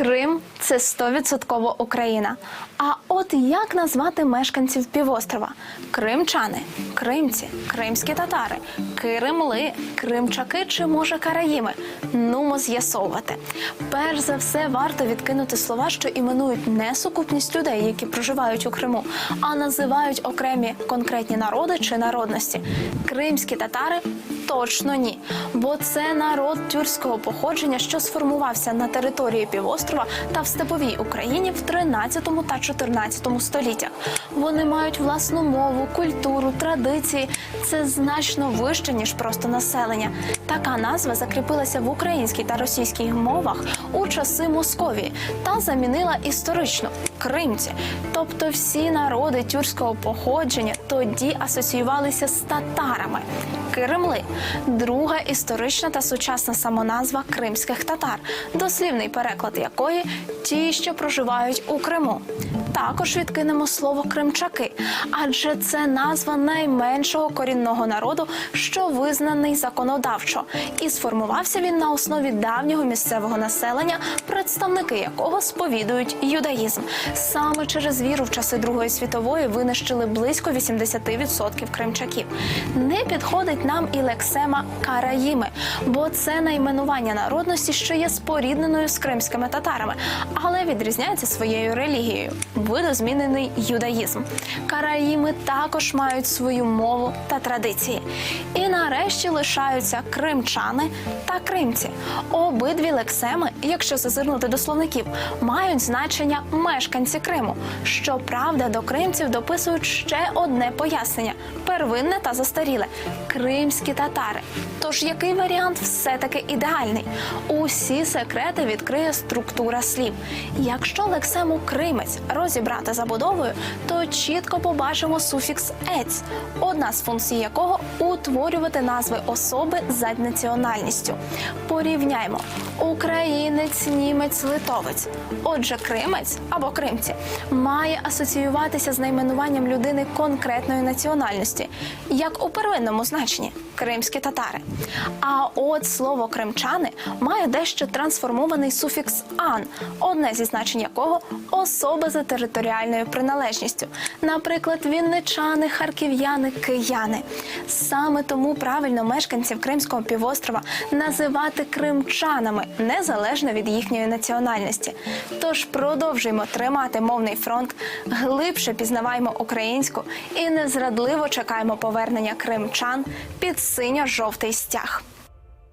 Крим це 100% Україна. А от як назвати мешканців півострова? Кримчани, кримці, кримські татари, киримли, кримчаки чи може караїми? Нумо з'ясовувати. Перш за все, варто відкинути слова, що іменують не сукупність людей, які проживають у Криму, а називають окремі конкретні народи чи народності. Кримські татари точно ні, бо це народ тюркського походження, що сформувався на території півострова та в степовій Україні в 13 та 14 століттях. Вони мають власну мову, культуру, традиції. Це значно вище ніж просто населення. Така назва закріпилася в українській та російській мовах у часи Московії та замінила історичну кримці. Тобто всі народи тюркського походження тоді асоціювалися з татарами. Киримли друга історична та сучасна самоназва кримських татар, дослівний переклад якої ті, що проживають у Криму. Також відкинемо слово кримчаки, адже це назва найменшого корінного народу, що визнаний законодавчо, і сформувався він на основі давнього місцевого населення, представники якого сповідують юдаїзм. Саме через віру в часи Другої світової винищили близько 80% кримчаків. Не підходить нам і лексема караїми, бо це найменування народності, що є спорідненою з кримськими татарами, але відрізняється своєю релігією. Видозмінений юдаїзм. Караїми також мають свою мову та традиції. І нарешті лишаються кримчани та кримці. Обидві лексеми, якщо зазирнути до словників, мають значення мешканці Криму. Щоправда, до кримців дописують ще одне пояснення: первинне та застаріле кримські татари. Тож який варіант все-таки ідеальний? Усі секрети відкриє структура слів. Якщо лексему кримець розібрати забудовою, то чітко побачимо суфікс ець, одна з функцій якого утворювати назви особи за національністю. Порівняймо українець, німець, литовець. Отже, кримець або кримці має асоціюватися з найменуванням людини конкретної національності, як у первинному значенні кримські татари. А от слово кримчани має дещо трансформований суфікс ан, одне зі значень якого особа за територіальною приналежністю. Наприклад, вінничани, харків'яни, кияни. Саме тому правильно мешканців Кримського півострова називати кримчанами незалежно від їхньої національності. Тож продовжуємо тримати мовний фронт, глибше пізнаваймо українську і незрадливо чекаємо повернення кримчан під синьо-жовтий стяг.